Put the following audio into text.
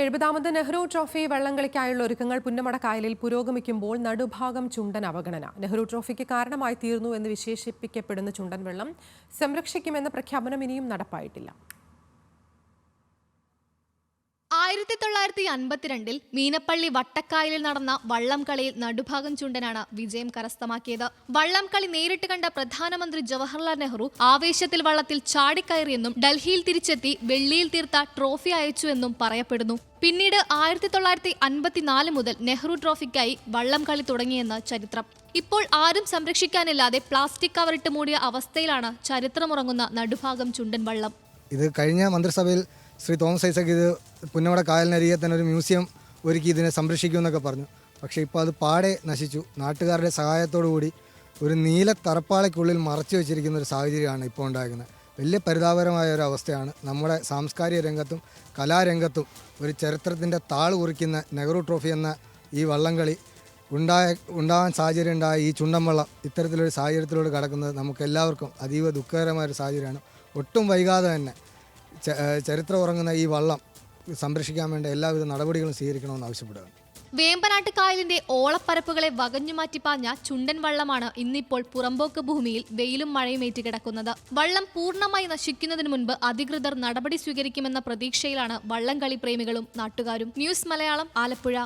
എഴുപതാമത് Nehru trophy വള്ളംകളിക്കായുള്ള ഒരുക്കങ്ങൾ പുന്നമട കായലിൽ പുരോഗമിക്കുമ്പോൾ നടുഭാഗം ചുണ്ടൻ അവഗണന. നെഹ്റു ട്രോഫിക്ക് കാരണമായി തീർന്നു എന്ന് വിശേഷിപ്പിക്കപ്പെടുന്ന ചുണ്ടൻ വെള്ളം സംരക്ഷിക്കുമെന്ന പ്രഖ്യാപനം ഇനിയും നടപ്പായിട്ടില്ല. ആയിരത്തി തൊള്ളായിരത്തി അൻപത്തിരണ്ടിൽ മീനപ്പള്ളി വട്ടക്കായലിൽ നടന്ന വള്ളം കളിയിൽ നടുഭാഗം ചുണ്ടനാണ് വിജയം കരസ്ഥമാക്കിയത്. വള്ളം കളി നേരിട്ട് കണ്ട പ്രധാനമന്ത്രി ജവഹർലാൽ നെഹ്റു ആവേശത്തിൽ വള്ളത്തിൽ ചാടിക്കയറിയെന്നും ഡൽഹിയിൽ തിരിച്ചെത്തി വെള്ളിയിൽ തീർത്ത ട്രോഫി അയച്ചുവെന്നും പറയപ്പെടുന്നു. പിന്നീട് ആയിരത്തി തൊള്ളായിരത്തി അൻപത്തിനാല് മുതൽ നെഹ്റു ട്രോഫിക്കായി വള്ളം കളി തുടങ്ങിയെന്ന് ചരിത്രം. ഇപ്പോൾ ആരും സംരക്ഷിക്കാനില്ലാതെ പ്ലാസ്റ്റിക് കവറിട്ട് മൂടിയ അവസ്ഥയിലാണ് ചരിത്രമുറങ്ങുന്ന നടുഭാഗം ചുണ്ടൻ വള്ളം. ഇത് കഴിഞ്ഞ മന്ത്രിസഭയിൽ ശ്രീ തോമസ് ഐസക് ഇത് പുന്നമട കായലിനരികെ തന്നെ ഒരു മ്യൂസിയം ഒരുക്കി ഇതിനെ സംരക്ഷിക്കുമെന്നൊക്കെ പറഞ്ഞു. പക്ഷേ ഇപ്പോൾ അത് പാടെ നശിച്ചു. നാട്ടുകാരുടെ സഹായത്തോടു കൂടി ഒരു നീല തറപ്പാളയ്ക്കുള്ളിൽ മറച്ചു വെച്ചിരിക്കുന്ന ഒരു സാഹചര്യമാണ് ഇപ്പോൾ ഉണ്ടാകുന്നത്. വലിയ പരിതാപകരമായ ഒരു അവസ്ഥയാണ്. നമ്മുടെ സാംസ്കാരിക രംഗത്തും കലാരംഗത്തും ഒരു ചരിത്രത്തിന്റെ താൾ കുറിക്കുന്ന നെഹ്റു ട്രോഫി എന്ന ഈ വള്ളംകളി ഉണ്ടായ ഉണ്ടാകാൻ സാഹചര്യം ഉണ്ടായ ഈ ചുണ്ടൻവള്ളം ഇത്തരത്തിലൊരു സാഹചര്യത്തിലൂടെ കടക്കുന്നത് നമുക്കെല്ലാവർക്കും അതീവ ദുഃഖകരമായ ഒരു സാഹചര്യമാണ്. ഒട്ടും വൈകാതെ തന്നെ ചരിത്രം ഉറങ്ങുന്ന ഈ വള്ളം സംരക്ഷിക്കാൻ വേണ്ട എല്ലാവിധ നടപടികളും സ്വീകരിക്കണമെന്ന് ആവശ്യപ്പെടുകയാണ്. വേമ്പനാട്ട് കായലിന്റെ ഓളപ്പരപ്പുകളെ വകഞ്ഞുമാറ്റി പാഞ്ഞ ചുണ്ടൻ വള്ളമാണ് ഇന്നിപ്പോൾ പുറമ്പോക്ക് ഭൂമിയിൽ വെയിലും മഴയും ഏറ്റുകിടക്കുന്നത്. വള്ളം പൂർണമായി നശിക്കുന്നതിന് മുൻപ് അധികൃതർ നടപടി സ്വീകരിക്കുമെന്ന പ്രതീക്ഷയിലാണ് വള്ളംകളി പ്രേമികളും നാട്ടുകാരും. ന്യൂസ് മലയാളം ആലപ്പുഴ.